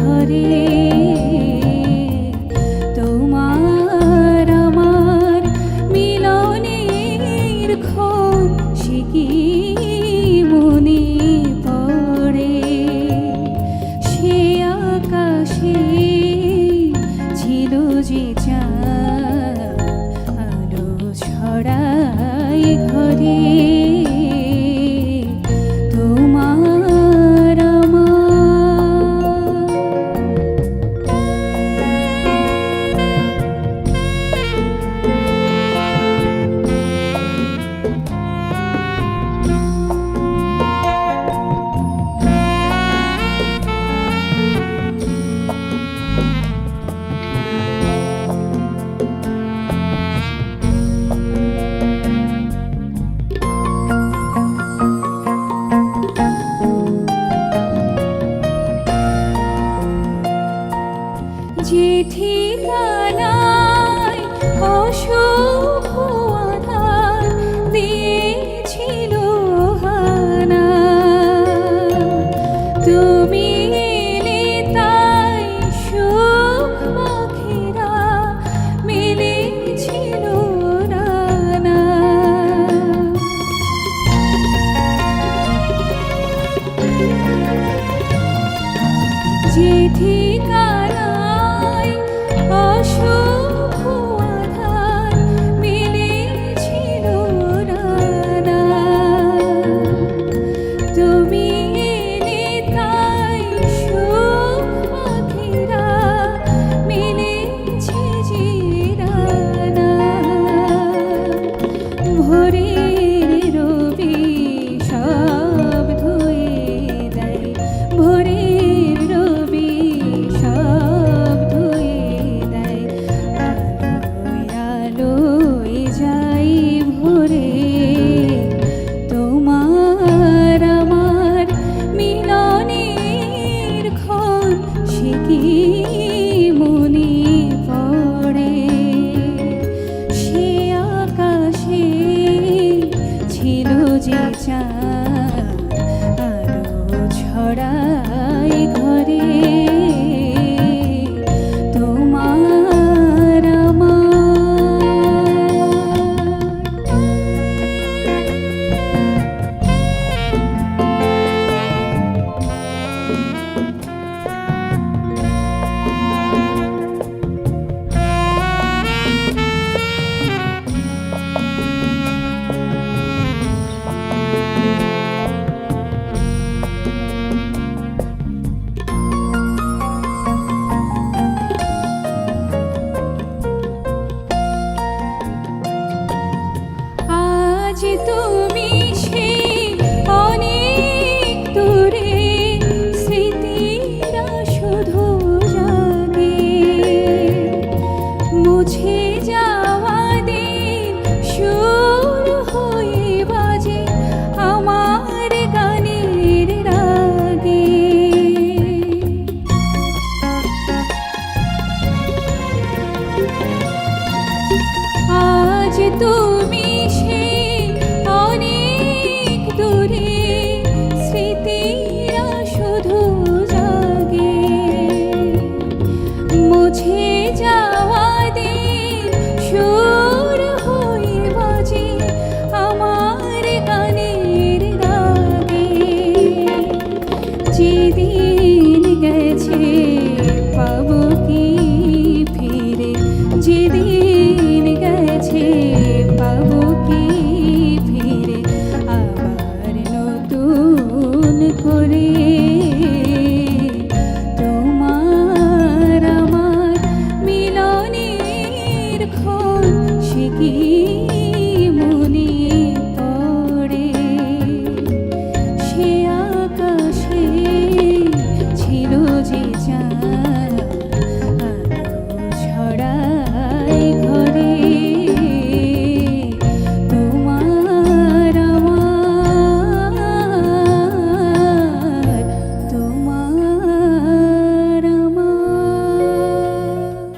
ঘরে চিঠি ঠিকানায় অসুখ বুঝি তুমি সে অনেক দূরে, স্মৃতিরা শুধু জাগে। মুছে যাওয়া দিন সুর হয়ে বাজে আমার গানের রাগে যেদিন